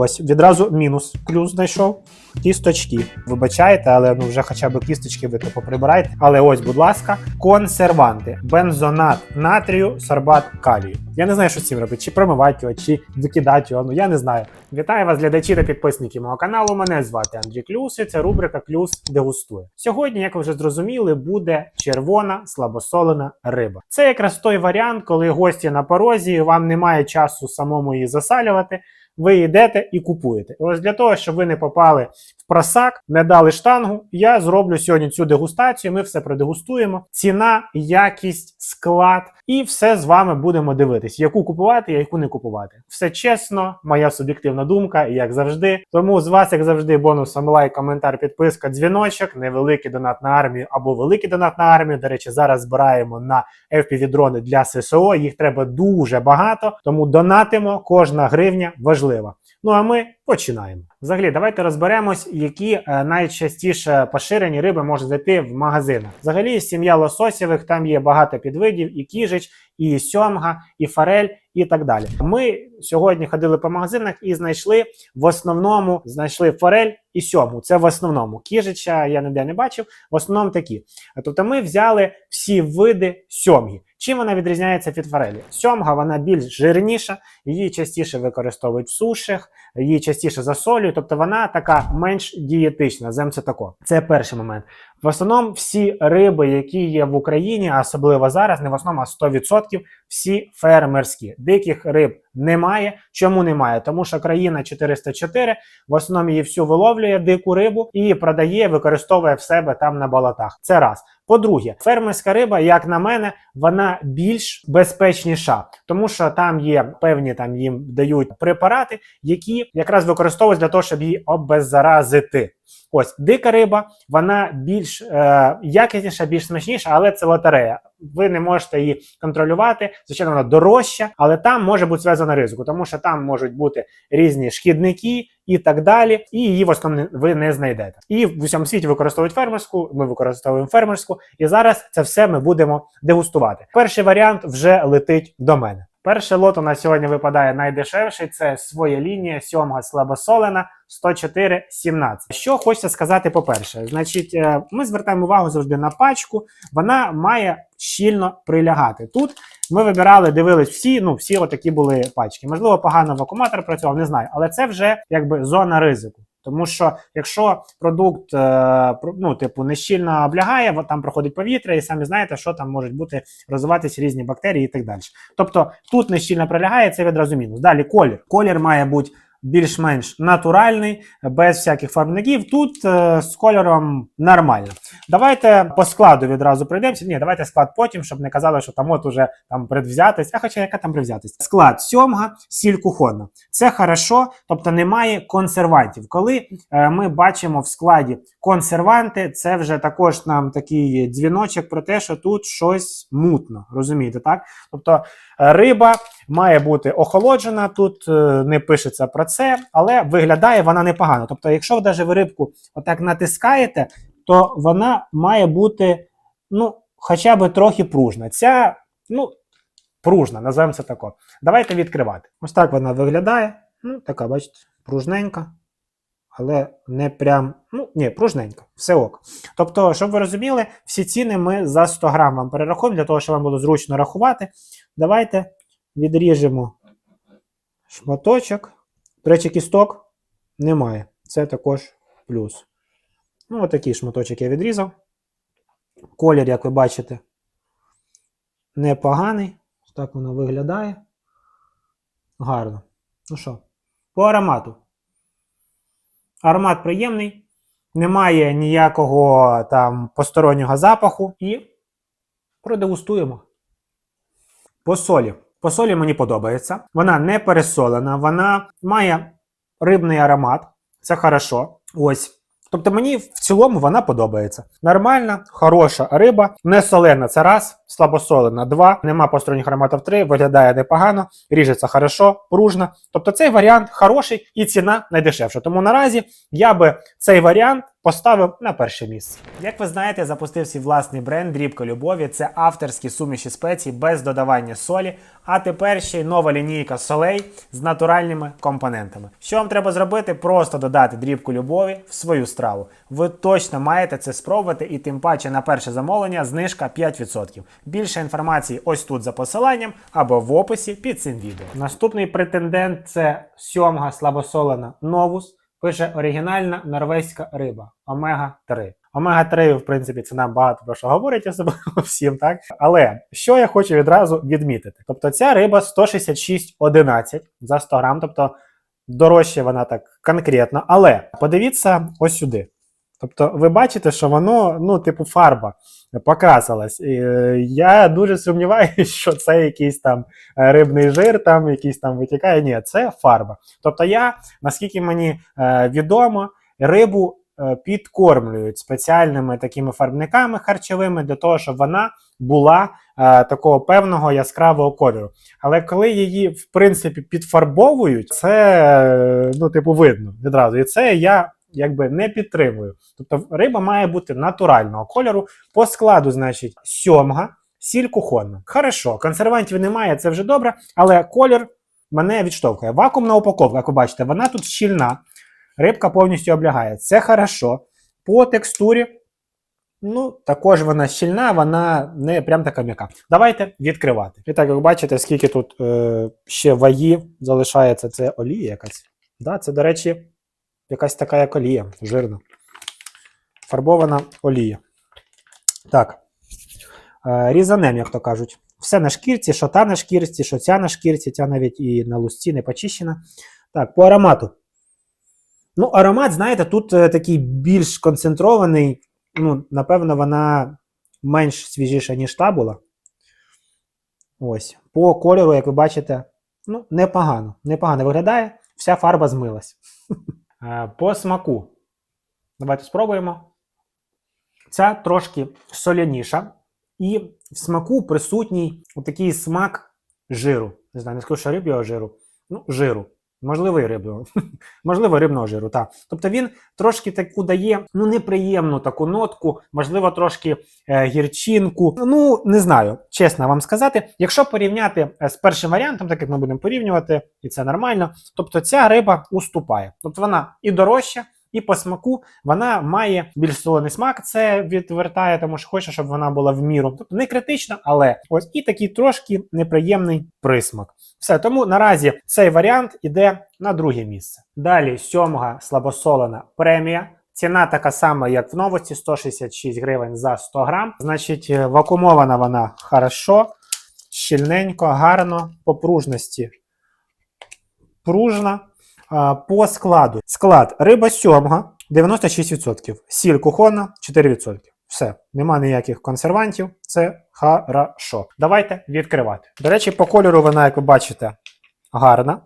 Ось відразу мінус. Плюс знайшов. Кісточки. Вибачайте, але ну вже хоча б кісточки ви то поприбирайте. Але ось, будь ласка, консерванти, бензонат натрію, сорбат калію. Я не знаю, що з цим робити, чи промивати його, чи викидати його. Ну я не знаю. Вітаю вас, глядачі та підписники мого каналу. Мене звати Андрій Клюс, і це рубрика Клюс дегустує. Сьогодні, як ви вже зрозуміли, буде червона слабосолена риба. Це якраз той варіант, коли гості на порозі, вам немає часу самому її засалювати. Ви йдете і купуєте. І ось для того, щоб ви не попали просак, не дали штангу, я зроблю сьогодні цю дегустацію. Ми все продегустуємо. Ціна, якість, склад, і все з вами будемо дивитись, яку купувати, яку не купувати. Все чесно, моя суб'єктивна думка, як завжди. Тому з вас, як завжди, бонусом лайк, коментар, підписка, дзвіночок, невеликий донат на армію або великий донат на армію. До речі, зараз збираємо на FPV-дрони для ССО. Їх треба дуже багато, тому донатимо. Кожна гривня важлива. Ну а ми починаємо. Взагалі, давайте розберемось, які е, найчастіше поширені риби можуть зайти в магазинах. Взагалі, сім'я лососєвих, там є багато підвидів, і кіжич, і сьомга, і форель, і так далі. Ми сьогодні ходили по магазинах і знайшли в основному знайшли форель і сьомгу. Це в основному. Кіжича я ніде не бачив. В основному такі. Тобто, ми взяли всі види сьомги. Чим вона відрізняється від форелі? Сьомга вона більш жирніша, її частіше використовують в сушах, її частіше засолюють, тобто вона така менш дієтична. Зем це тако. Це перший момент. В основному всі риби, які є в Україні, особливо зараз, не в основному, а 100%, всі фермерські. Диких риб немає. Чому немає? Тому що країна 404 в основному її всю виловлює дику рибу і продає, використовує в себе там на болотах. Це раз. По-друге, фермерська риба, як на мене, вона більш безпечніша, тому що там є певні там їм дають препарати, які якраз використовують для того, щоб її обеззаразити. Ось дика риба, вона більш е, якісніша, більш смачніша, але це лотерея. Ви не можете її контролювати. Звичайно, вона дорожча, але там може бути зв'язана ризику, тому що там можуть бути різні шкідники і так далі, і її в основному ви не знайдете. І в усьому світі використовують фермерську. Ми використовуємо фермерську, і зараз це все ми будемо дегустувати. Перший варіант вже летить до мене. Перший лот у нас сьогодні випадає найдешевший. Це своя лінія сьомга слабосолена 104,17. Що хочеться сказати, по-перше, значить, е, ми звертаємо увагу завжди на пачку. Вона має щільно прилягати. Тут ми вибирали, дивились всі, ну всі отакі були пачки. Можливо, погано вакууматор працював, не знаю, але це вже якби зона ризику. Тому що якщо продукт е, ну, типу, нещільно облягає, там проходить повітря, і самі знаєте, що там можуть бути розвиватися різні бактерії і так далі. Тобто тут нещільно пролягає, це відразу мінус. Далі колір. Колір має бути більш-менш натуральний, без всяких фарбників. Тут е, з кольором нормально. Давайте по складу відразу пройдемося. Ні, давайте склад потім, щоб не казали, що там от уже там предвзятість. А хоча яка там предвзятість? Склад сьомга, сіль кухонна. Це хорошо, тобто немає консервантів. Коли е, ми бачимо в складі консерванти, це вже також нам такий дзвіночок про те, що тут щось мутно. Розумієте, так? Тобто е, риба має бути охолоджена. Тут е, не пишеться про це, але виглядає вона непогано. Тобто, якщо навіть ви рибку отак натискаєте, то вона має бути ну, хоча б трохи пружна. Ця, ну, пружна, називаємо це тако. Давайте відкривати. Ось так вона виглядає. Ну, така, бачите, пружненька. Але не прям, ну, ні, пружненька, все ок. Тобто, щоб ви розуміли, всі ціни ми за 100 грам вам перерахуємо, для того, щоб вам було зручно рахувати. Давайте відріжемо шматочок. До речі, кісток немає. Це також плюс. Ну, отакий шматочок я відрізав. Колір, як ви бачите, непоганий. Так воно виглядає. Гарно. Ну що, по аромату. Аромат приємний, немає ніякого там постороннього запаху і продегустуємо. По солі. По солі мені подобається. Вона не пересолена, вона має рибний аромат. Це хорошо. Ось. Тобто мені в цілому вона подобається. Нормальна, хороша риба, не солена це раз, слабосолена два, нема посторонніх ароматів три, виглядає непогано, ріжеться хорошо, пружна. Тобто цей варіант хороший і ціна найдешевша. Тому наразі я би цей варіант поставив на перше місце. Як ви знаєте, запустив свій власний бренд Дрібка Любові. Це авторські суміші спецій без додавання солі. А тепер ще й нова лінійка солей з натуральними компонентами. Що вам треба зробити? Просто додати дрібку любові в свою страву. Ви точно маєте це спробувати, і тим паче на перше замовлення знижка 5%. Більше інформації ось тут за посиланням або в описі під цим відео. Наступний претендент це сьомга слабосолена новус. Пише оригінальна норвезька риба омега 3. Омега 3, в принципі, це нам багато про що говорить особливо всім, так? Але що я хочу відразу відмітити? Тобто ця риба 166,11 за 100 грам, тобто дорожче вона так конкретно. Але подивіться ось сюди. Тобто, ви бачите, що воно, ну, типу, фарба покрасилась. Е, я дуже сумніваюся, що це якийсь там е, рибний жир, там якийсь там витікає. Ні, це фарба. Тобто, я, наскільки мені е, відомо, рибу підкормлюють спеціальними такими фарбниками харчовими для того, щоб вона була такого певного яскравого кольору. Але коли її, в принципі, підфарбовують, це ну, типу, видно відразу. І це я якби не підтримую. Тобто риба має бути натурального кольору. По складу, значить, сьомга, сіль кухонна. Хорошо, консервантів немає, це вже добре, але колір мене відштовхує. Вакуумна упаковка, як ви бачите, вона тут щільна, рибка повністю облягає. Це хорошо. По текстурі. Ну, також вона щільна, вона не прям така м'яка. Давайте відкривати. І так, як бачите, скільки тут е, ще ваги залишається, це олія якась. Да, це, до речі, якась така як олія, жирна. Фарбована олія. Так. Е, різанем, як то кажуть. Все на шкірці, що та на шкірці, що ця на шкірці, ця навіть і на лусці не почищена. Так, по аромату. Ну, аромат, знаєте, тут е, такий більш концентрований. Ну, напевно, вона менш свіжіша, ніж та була. Ось. По кольору, як ви бачите, ну, непогано. Непогано виглядає. Вся фарба змилась. Е, По смаку. Давайте спробуємо. Ця трошки соляніша. І в смаку присутній такий смак жиру. Не знаю, не скажу, що рибного жиру. Ну, жиру. Можливо, і рибного. Можливо, рибного жиру, так. Тобто він трошки таку дає ну, неприємну таку нотку, можливо, трошки е, гірчинку. Ну, не знаю, чесно вам сказати. Якщо порівняти е, з першим варіантом, так як ми будемо порівнювати, і це нормально, тобто ця риба уступає. Тобто вона і дорожча, і по смаку вона має більш солоний смак. Це відвертає, тому що хоче, щоб вона була в міру. Тобто не критично, але ось і такий трошки неприємний присмак. Все, тому наразі цей варіант іде на друге місце. Далі сьомга слабосолена премія. Ціна така сама, як в новості, 166 гривень за 100 грам. Значить, е, вакуумована вона хорошо, щільненько, гарно, по пружності пружна. По складу. Склад риба сьомга 96%, сіль кухонна 4%. Все, нема ніяких консервантів, це хорошо. Давайте відкривати. До речі, по кольору вона, як ви бачите, гарна.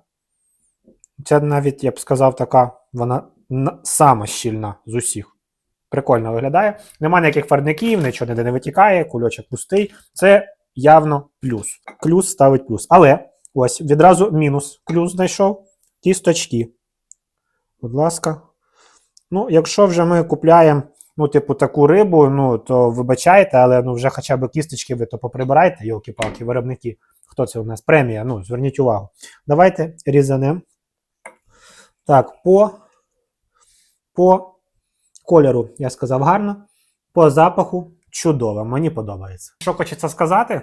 Це навіть, я б сказав, така вона сама щільна з усіх. Прикольно виглядає. Нема ніяких фарбників, нічого ніде не витікає, кульочок пустий. Це явно плюс. Клюс ставить плюс. Але ось відразу мінус. Клюс знайшов. Кісточки. Будь ласка. Ну, якщо вже ми купляємо, ну, типу, таку рибу, ну, то вибачайте, але ну, вже хоча б кісточки ви то поприбирайте, йолки-палки, виробники. Хто це у нас? Премія. Ну, зверніть увагу. Давайте різанемо. Так, по, по кольору я сказав гарно. По запаху чудово. Мені подобається. Що хочеться сказати?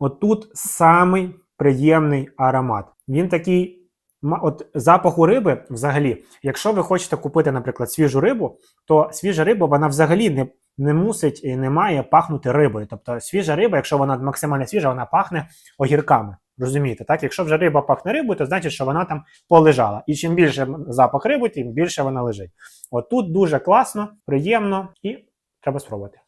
Отут самий приємний аромат. Він такий. От запаху риби, взагалі, якщо ви хочете купити, наприклад, свіжу рибу, то свіжа риба вона взагалі не, не мусить і не має пахнути рибою. Тобто свіжа риба, якщо вона максимально свіжа, вона пахне огірками. Розумієте, так? Якщо вже риба пахне рибою, то значить, що вона там полежала. І чим більше запах риби, тим більше вона лежить. От тут дуже класно, приємно і треба спробувати.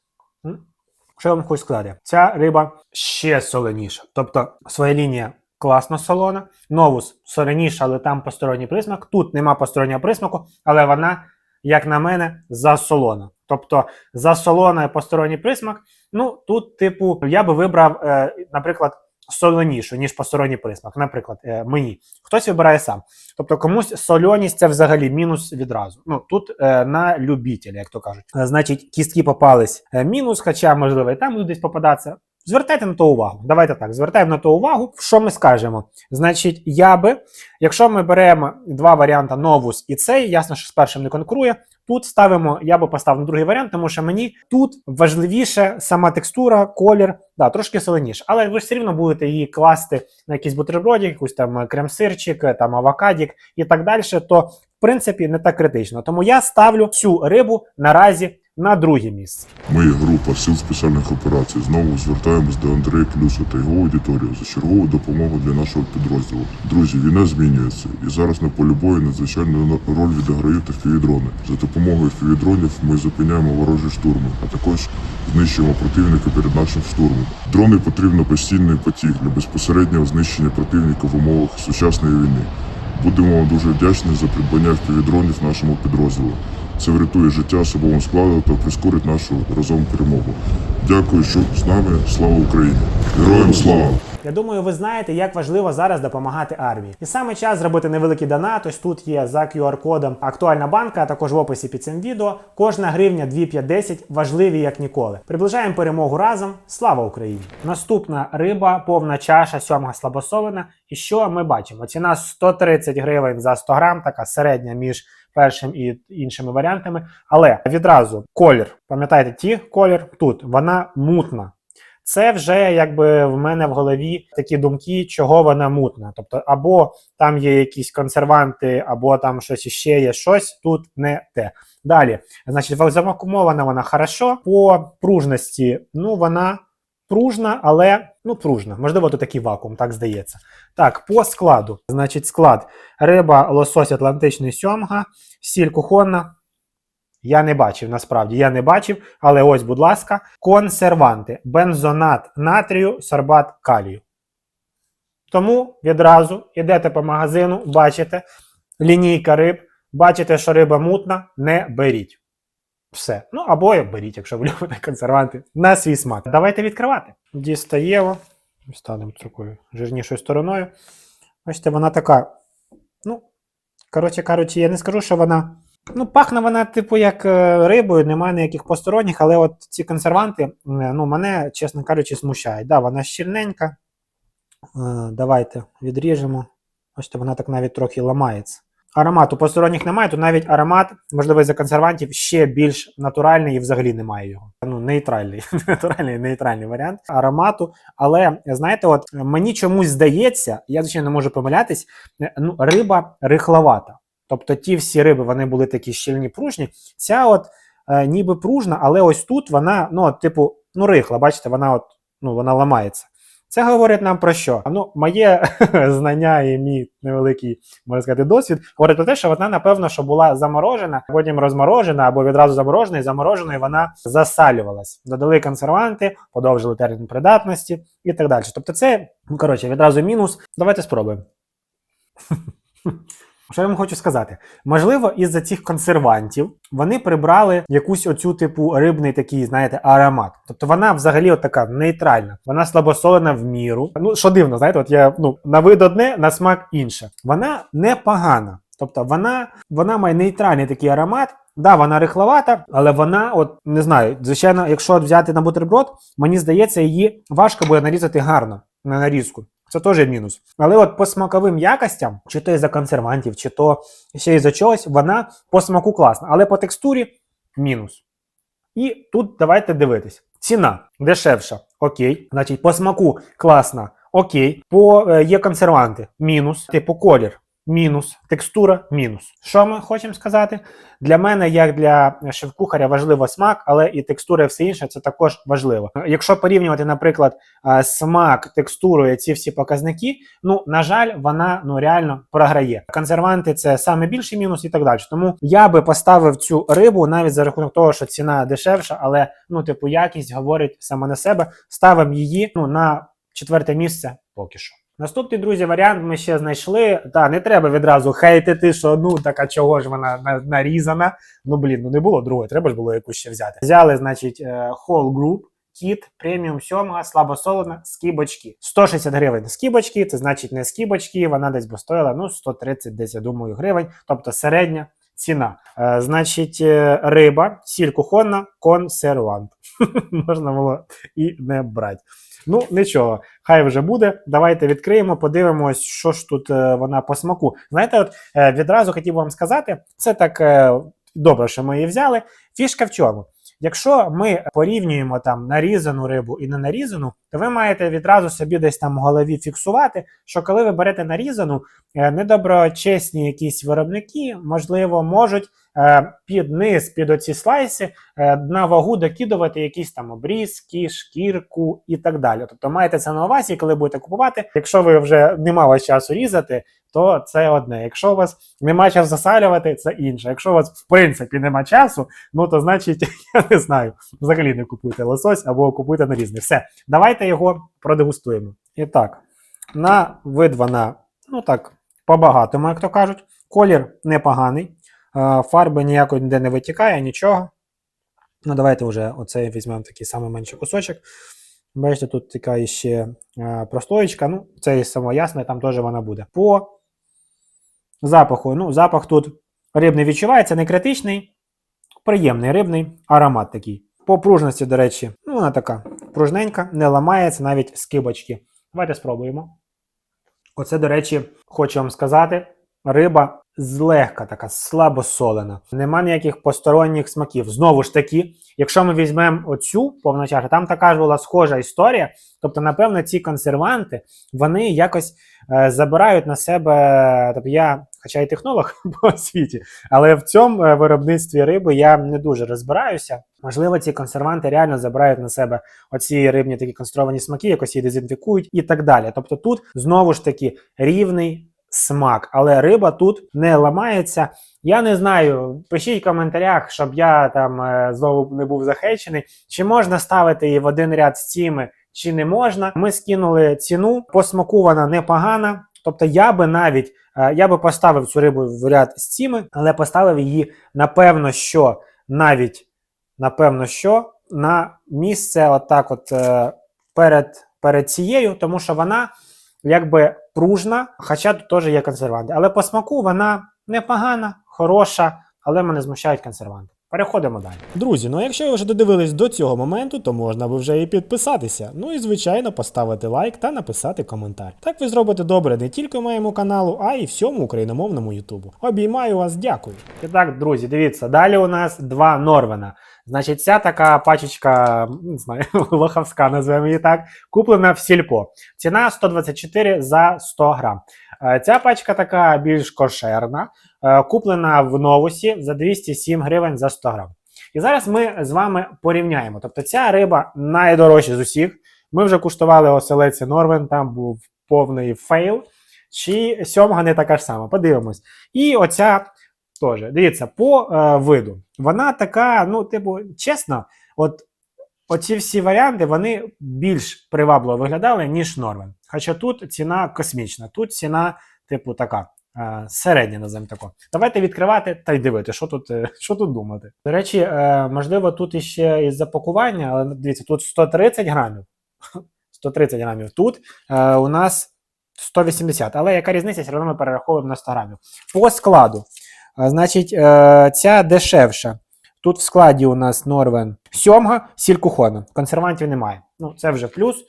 Що я вам хочу сказати? Ця риба ще соленіша. Тобто своя лінія класно солона, новус соленіша, але там посторонній присмак. Тут нема постороннього присмаку, але вона, як на мене, засолона. Тобто засолона і посторонній присмак. Ну тут, типу, я би вибрав, е, наприклад, солонішу, ніж посторонній присмак. Наприклад, е, мені. Хтось вибирає сам. Тобто комусь солоність це взагалі мінус відразу. Ну тут е, на любителя, як то кажуть. Е, значить, кістки попались е, мінус, хоча, можливо, і там будуть десь попадатися. Звертайте на то увагу. Давайте так, звертаємо на то увагу. Що ми скажемо? Значить, я би, якщо ми беремо два варіанти новус і цей, ясно, що з першим не конкурує. Тут ставимо, я би поставив на другий варіант, тому що мені тут важливіше сама текстура, колір, да, трошки соленіше. Але ви ж все рівно будете її класти на якийсь бутербродик, якусь там крем-сирчик, там авокадік і так далі, то в принципі не так критично. Тому я ставлю цю рибу наразі на друге місце. Ми, група сил спеціальних операцій, знову звертаємось до Андрея Плюса та його аудиторії за чергову допомогу для нашого підрозділу. Друзі, війна змінюється, і зараз на полі бою надзвичайну роль відіграють фівідрони. За допомогою фівідронів ми зупиняємо ворожі штурми, а також знищуємо противника перед нашим штурмом. Дрони потрібно постійний потік для безпосереднього знищення противника в умовах сучасної війни. Будемо вам дуже вдячні за придбання впівдронів нашому підрозділу. Це врятує життя особовому складу та прискорить нашу разом перемогу. Дякую, що з нами. Слава Україні! Героям слава! Я думаю, ви знаєте, як важливо зараз допомагати армії. І саме час зробити невеликий донат. Ось тут є за QR-кодом актуальна банка, а також в описі під цим відео. Кожна гривня 2,510 важливі як ніколи. Приближаємо перемогу разом. Слава Україні! Наступна риба, повна чаша, сьомга слабосолена. І що ми бачимо? Ціна 130 гривень за 100 грам, така середня між першим і іншими варіантами. Але відразу колір, пам'ятаєте, ті колір тут вона мутна. Це вже якби в мене в голові такі думки, чого вона мутна. Тобто, або там є якісь консерванти, або там щось іще є щось, тут не те. Далі, значить, завакумована вона хорошо. По пружності, ну вона пружна, але ну пружна. Можливо, тут такий вакуум, так здається. Так, по складу. Значить, склад риба, лосось атлантичний сьомга, сіль кухонна. Я не бачив, насправді, я не бачив, але ось, будь ласка, консерванти, бензонат натрію, сорбат калію. Тому відразу йдете по магазину, бачите лінійка риб, бачите, що риба мутна, не беріть. Все. Ну або беріть, якщо ви любите консерванти, на свій смак. Давайте відкривати. Дістаємо, станемо такою жирнішою стороною. Бачите, вона така. Ну, коротше кажучи, я не скажу, що вона. Ну, пахне вона, типу, як е, рибою, немає ніяких посторонніх, але от ці консерванти, ну, мене, чесно кажучи, смущають. Да, вона щільненька. Е, Давайте відріжемо. Бачите, вона так навіть трохи ламається. Аромату посторонніх немає, то навіть аромат, можливо, за консервантів ще більш натуральний і взагалі немає його. Ну, нейтральний, натуральний нейтральний варіант аромату. Але знаєте, от мені чомусь здається, я звичайно не можу помилятись, ну, риба рихловата. Тобто ті всі риби вони були такі щільні пружні. Ця от е, ніби пружна, але ось тут вона, ну, от, типу, ну, рихла, бачите, вона от, ну, вона ламається. Це говорить нам про що? Ну, моє знання і мій невеликий, можна сказати, досвід говорить про те, що вона, напевно, що була заморожена, потім розморожена або відразу заморожена, і замороженою вона засалювалась. Додали консерванти, подовжили термін придатності і так далі. Тобто, це, ну коротше, відразу мінус. Давайте спробуємо. Що я вам хочу сказати? Можливо, із-за цих консервантів вони прибрали якусь оцю типу рибний такий, знаєте, аромат. Тобто вона взагалі от така нейтральна, вона слабосолена в міру. Ну, що дивно, знаєте, от я ну на вид одне, на смак інше. Вона непогана. Тобто вона, вона має нейтральний такий аромат. Да, вона рихловата, але вона, от не знаю, звичайно, якщо взяти на бутерброд, мені здається, її важко буде нарізати гарно на нарізку. Це теж мінус. Але от по смаковим якостям, чи то із-за консервантів, чи то ще із-за чогось, вона по смаку класна, але по текстурі мінус. І тут давайте дивитись. Ціна дешевша, окей. Значить, по смаку класна, окей. По е, є консерванти, мінус. Типу колір. Мінус, текстура мінус. Що ми хочемо сказати? Для мене, як для шеф-кухаря, важливо смак, але і текстура і все інше це також важливо. Якщо порівнювати, наприклад, смак, текстуру і ці всі показники, ну на жаль, вона ну реально програє. Консерванти це саме більший мінус і так далі. Тому я би поставив цю рибу навіть за рахунок того, що ціна дешевша, але ну, типу, якість говорить саме на себе. Ставимо її ну на четверте місце поки що. Наступний, друзі, варіант ми ще знайшли. Та не треба відразу хейтити, що ну така чого ж вона нарізана. Ну блін, ну не було другої, треба ж було якусь ще взяти. Взяли, значить, е, Whole Group кіт, преміум сьомга, слабосолена, скибочки. 160 гривень скибочки, це значить не скибочки, вона десь би стоїла ну 130 десь, я думаю, гривень, тобто середня ціна. Е, значить, е, риба, сіль кухонна, консервант. Можна було і не брати. Ну, нічого, хай вже буде. Давайте відкриємо, подивимось, що ж тут е, вона по смаку. Знаєте, от е, відразу хотів вам сказати, це так е, добре, що ми її взяли. Фішка в чому? Якщо ми порівнюємо там нарізану рибу і не нарізану, то ви маєте відразу собі десь там в голові фіксувати, що коли ви берете нарізану, недоброчесні якісь виробники, можливо, можуть під низ, під оці слайси е, на вагу докидувати якісь там обрізки, шкірку і так далі. Тобто маєте це на увазі, коли будете купувати. Якщо ви вже нема у вас часу різати, то це одне. Якщо у вас нема часу засалювати, це інше. Якщо у вас в принципі нема часу, ну то значить, я не знаю, взагалі не купуйте лосось або купуйте нарізний. Все, давайте його продегустуємо. І так, на вид вона, ну так, по-багатому, як то кажуть. Колір непоганий, е, фарби ніякої ніде не витікає, нічого. Ну, давайте вже оцей візьмемо такий самий менший кусочок. Бачите, тут така іще е, прослоєчка. Ну, це і само ясне, там теж вона буде. По запаху. Ну, запах тут рибний відчувається, не критичний, приємний рибний аромат такий. По пружності, до речі, ну, вона така пружненька, не ламається навіть скибочки. Давайте спробуємо. Оце, до речі, хочу вам сказати, риба злегка така слабосолена. Нема ніяких посторонніх смаків. Знову ж таки, якщо ми візьмемо оцю повночашу, там така ж була схожа історія. Тобто, напевно, ці консерванти вони якось е, забирають на себе. Тобто я, хоча й технолог по освіті, але в цьому е, виробництві риби я не дуже розбираюся. Можливо, ці консерванти реально забирають на себе оці рибні такі конструовані смаки, якось її дезінфікують і так далі. Тобто тут знову ж таки рівний смак, але риба тут не ламається. Я не знаю, пишіть в коментарях, щоб я там е, знову не був захечений. Чи можна ставити її в один ряд з цими, чи не можна. Ми скинули ціну, по смаку вона непогана. Тобто я би навіть е, я би поставив цю рибу в ряд з цими, але поставив її, напевно, що навіть напевно, що на місце, отак, от е, перед, перед цією, тому що вона якби пружна, хоча тут теж є консерванти. Але по смаку вона непогана, хороша, але мене змущають консерванти. Переходимо далі. Друзі, ну якщо ви вже додивились до цього моменту, то можна би вже і підписатися. Ну і звичайно поставити лайк та написати коментар. Так ви зробите добре не тільки моєму каналу, а й всьому україномовному Ютубу. Обіймаю вас, дякую. І так, друзі, дивіться, далі у нас два Норвена. Значить, ця така пачечка, не знаю, лохавська, називаємо її так, куплена в сільпо. Ціна 124 за 100 грам. Е, Ця пачка така більш кошерна, е, куплена в новусі за 207 гривень за 100 грам. І зараз ми з вами порівняємо. Тобто ця риба найдорожча з усіх. Ми вже куштували оселеці Норвен, там був повний фейл. Чи сьомга не така ж сама. Подивимось. І оця теж. Дивіться, по е, виду. Вона така, ну, типу, чесно, от оці всі варіанти вони більш привабливо виглядали, ніж Норвен. Хоча тут ціна космічна, тут ціна, типу, така. е, Середня, називаємо тако. Давайте відкривати та й дивити, що тут, е, що тут думати. До речі, е, можливо, тут іще із запакування, але дивіться, тут 130 грамів. 130 грамів. Тут у нас 180. Але яка різниця? Все одно ми перераховуємо на 100 грамів. По складу. Значить, ця дешевша. Тут в складі у нас Норвен сьомга, сіль кухонна. Консервантів немає. Ну, це вже плюс.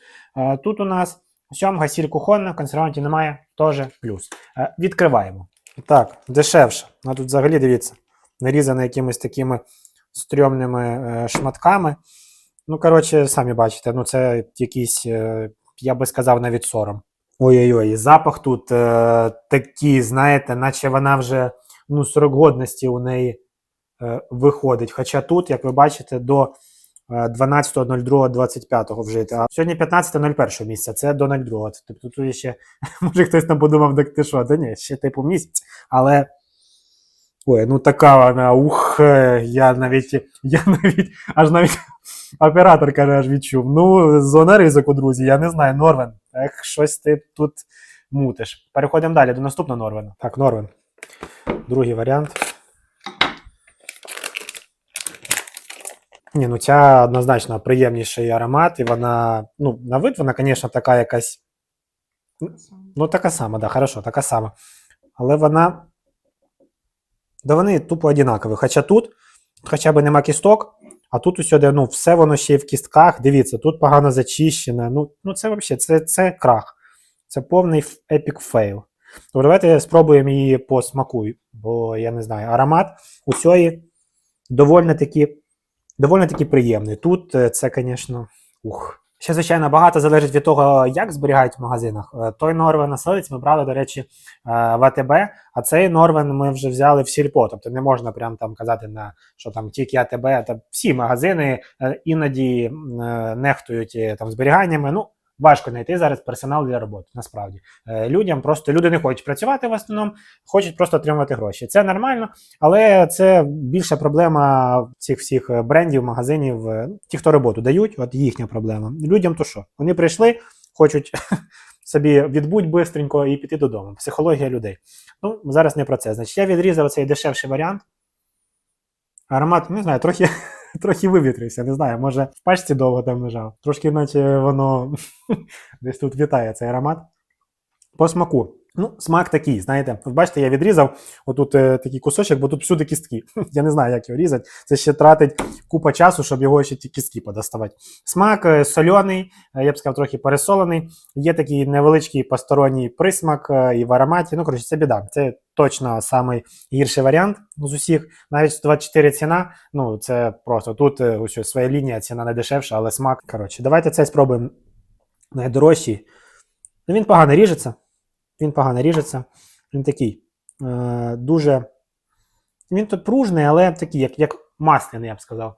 Тут у нас сьомга, сіль кухонна, консервантів немає, теж плюс. Е, Відкриваємо. Так, дешевша. А тут взагалі дивіться, нарізана якимись такими стрьомними е, шматками. Ну, коротше, самі бачите, ну це якийсь, е, я би сказав, навіть сором. Ой-ой-ой, запах тут е, такий, знаєте, наче вона вже ну, срок годності у неї е, виходить. Хоча тут, як ви бачите, до 12.02.25 вжити. А сьогодні 15.01 місяця, це до 02. Тобто тут ще, може хтось там подумав, так ти що, да ні, ще типу місяць. Але. Ой, ну така вона, ух, е, я навіть, я навіть, аж навіть оператор каже, аж відчув. Ну, зона ризику, друзі, я не знаю, Норвен. Ех, щось ти тут мутиш. Переходимо далі до наступного Норвена. Так, Норвен. Другий варіант. Ні, ну ця однозначно приємніший аромат, і вона, ну, на вид вона, звісно, така якась. Ну, така сама, да, хорошо, така сама. Але вона. Да вони тупо одинакові. Хоча тут хоча б нема кісток, а тут усюди, ну, все воно ще й в кістках. Дивіться, тут погано зачищене. Ну, ну це взагалі, це, це крах. Це повний епік фейл. То давайте спробуємо її по смаку, бо я не знаю, аромат у цієї доволі таки, доволі таки приємний. Тут е, це, звісно, ух. Ще, звичайно, багато залежить від того, як зберігають в магазинах. Е, Той Норвен населець ми брали, до речі, ВТБ, в АТБ, а цей Норвен ми вже взяли в сільпо. Тобто не можна прям там казати, на, що там тільки АТБ, та всі магазини е, іноді е, нехтують е, там зберіганнями. Ну, важко знайти зараз персонал для роботи, насправді. Е, Людям просто люди не хочуть працювати в основному, хочуть просто отримувати гроші. Це нормально, але це більша проблема цих всіх е, брендів, магазинів, е, ті, хто роботу дають, от їхня проблема. Людям то що? Вони прийшли, хочуть собі відбудь бистренько і піти додому. Психологія людей. Ну, зараз не про це. Значить, я відрізав цей дешевший варіант. Аромат, не знаю, трохи, трохи вивітрився. Не знаю, може в пачці довго там лежав. Трошки, наче воно десь тут вітає цей аромат. По смаку. Ну, смак такий, знаєте, от бачите, я відрізав отут е, такий кусочок, бо тут всюди кістки. Я не знаю, як його різати. Це ще тратить купа часу, щоб його ще ті кістки подоставати. Смак е, сольоний, е, я б сказав, трохи пересолений. Є такий невеличкий посторонній присмак е, і в ароматі. Ну, коротше, це біда. Це точно самий гірший варіант з усіх. Навіть 124 ціна. Ну, це просто тут е, ось своя лінія, ціна не дешевша, але смак. Коротше, давайте це спробуємо. Найдорожчий. Ну, він погано ріжеться. Він погано ріжеться. Він такий е, дуже. Він тут пружний, але такий, як, як масляний, я б сказав.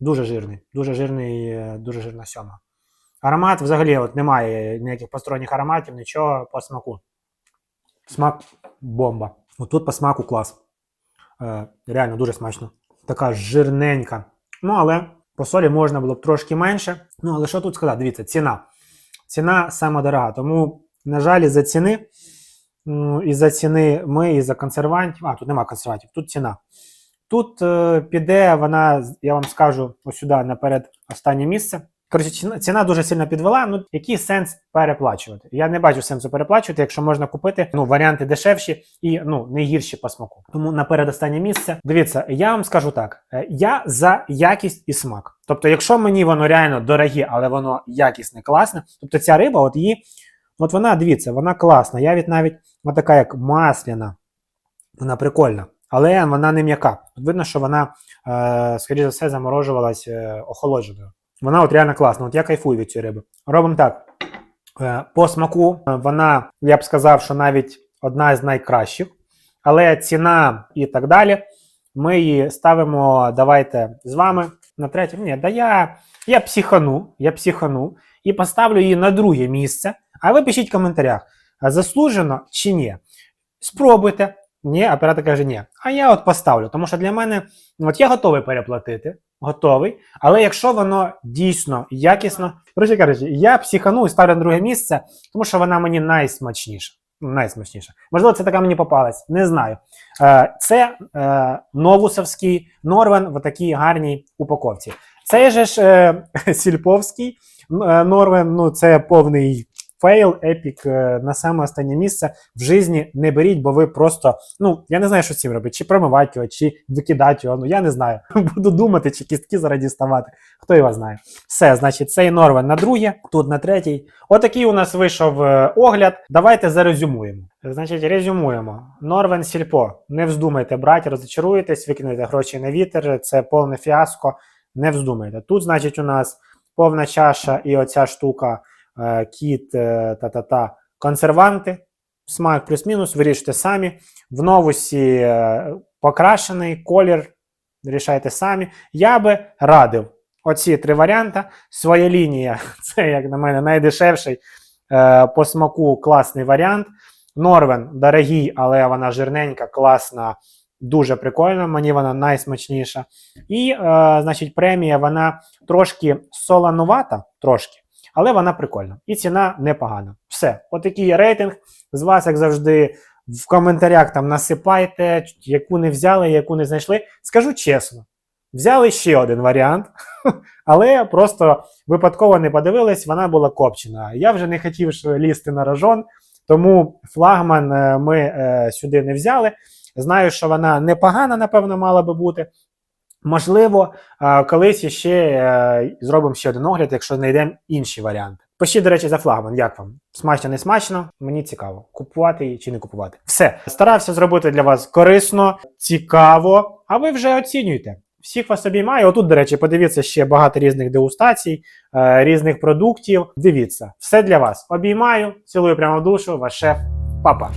Дуже жирний. Дуже жирний, е, дуже жирна сьома. Аромат взагалі от немає ніяких посторонніх ароматів, нічого по смаку. Смак бомба. Отут по смаку клас. Е, реально дуже смачно. Така жирненька. Ну, але по солі можна було б трошки менше. Ну, але що тут сказати? Дивіться, ціна. Ціна саме дорога. Тому, на жаль, із-за ціни, м, із-за ціни ми із-за консервантів. А, тут нема консервантів, тут ціна. Тут е, піде вона, я вам скажу, сюди наперед останнє місце. Коротше, ціна, дуже сильно підвела. Ну, який сенс переплачувати? Я не бачу сенсу переплачувати, якщо можна купити ну, варіанти дешевші і ну, не гірші по смаку. Тому наперед останнє місце. Дивіться, я вам скажу так: е, я за якість і смак. Тобто, якщо мені воно реально дороге, але воно якісне, класне, тобто ця риба, от її, от вона, дивіться, вона класна. Я від навіть вона така, як масляна, вона прикольна. Але вона не м'яка. Видно, що вона, е, скоріше за все, заморожувалась е, охолодженою. Вона от реально класна. От я кайфую від цієї риби. Робимо так. Е, по смаку е, вона, я б сказав, що навіть одна з найкращих. Але ціна і так далі. Ми її ставимо, давайте з вами на третє. Ні, да я, я психану, я психану і поставлю її на друге місце. А ви пишіть в коментарях, заслужено чи ні. Спробуйте. Ні, оператор каже ні. А я от поставлю, тому що для мене ну, от я готовий переплатити, готовий. Але якщо воно дійсно якісно, коротше кажучи, я психану і ставлю на друге місце, тому що вона мені найсмачніша. Ну, Найсмачніша. Можливо, це така мені попалась, не знаю. Е, Це е, новусовський Норвен в такій гарній упаковці. Цей ж е, сільповський Норвен, ну це повний фейл, епік е, на саме останнє місце в житті не беріть, бо ви просто, ну, я не знаю, що з цим робити, чи промивати його, чи викидати його, ну я не знаю. Буду думати, чи кістки зараз діставати. Хто його знає. Все, значить, цей Норвен на друге, тут на третій. Отакий у нас вийшов е, огляд. Давайте зарезюмуємо. Значить, резюмуємо. Норвен Сільпо. Не вздумайте брати, розчаруєтесь, викинете гроші на вітер, це повне фіаско. Не вздумайте. Тут, значить, у нас повна чаша і оця штука, кіт, е, та-та-та, консерванти. Смак плюс-мінус, вирішуйте самі. В новусі е, покрашений колір, рішайте самі. Я би радив оці три варіанти. Своя лінія це, як на мене, найдешевший е, по смаку класний варіант. Норвен дорогий, але вона жирненька, класна, дуже прикольна. Мені вона найсмачніша. І, е, значить, премія вона трошки солонувата, трошки, але вона прикольна. І ціна непогана. Все, отакий рейтинг. З вас, як завжди, в коментарях там насипайте, яку не взяли, яку не знайшли. Скажу чесно, Взяли ще один варіант, але просто випадково не подивились, вона була копчена. Я вже не хотів лізти на рожон, тому флагман е, ми е, сюди не взяли. Знаю, що вона непогана, напевно, мала би бути. Можливо, колись ще е, зробимо ще один огляд, якщо знайдемо інші варіанти. Пишіть, до речі, за флагман. Як вам? Смачно, не смачно? Мені цікаво, купувати її чи не купувати. Все, старався зробити для вас корисно, цікаво, а ви вже оцінюйте. Всіх вас обіймаю. Отут, до речі, подивіться ще багато різних дегустацій, е, різних продуктів. Дивіться, все для вас. Обіймаю, цілую прямо в душу, ваш шеф, папа.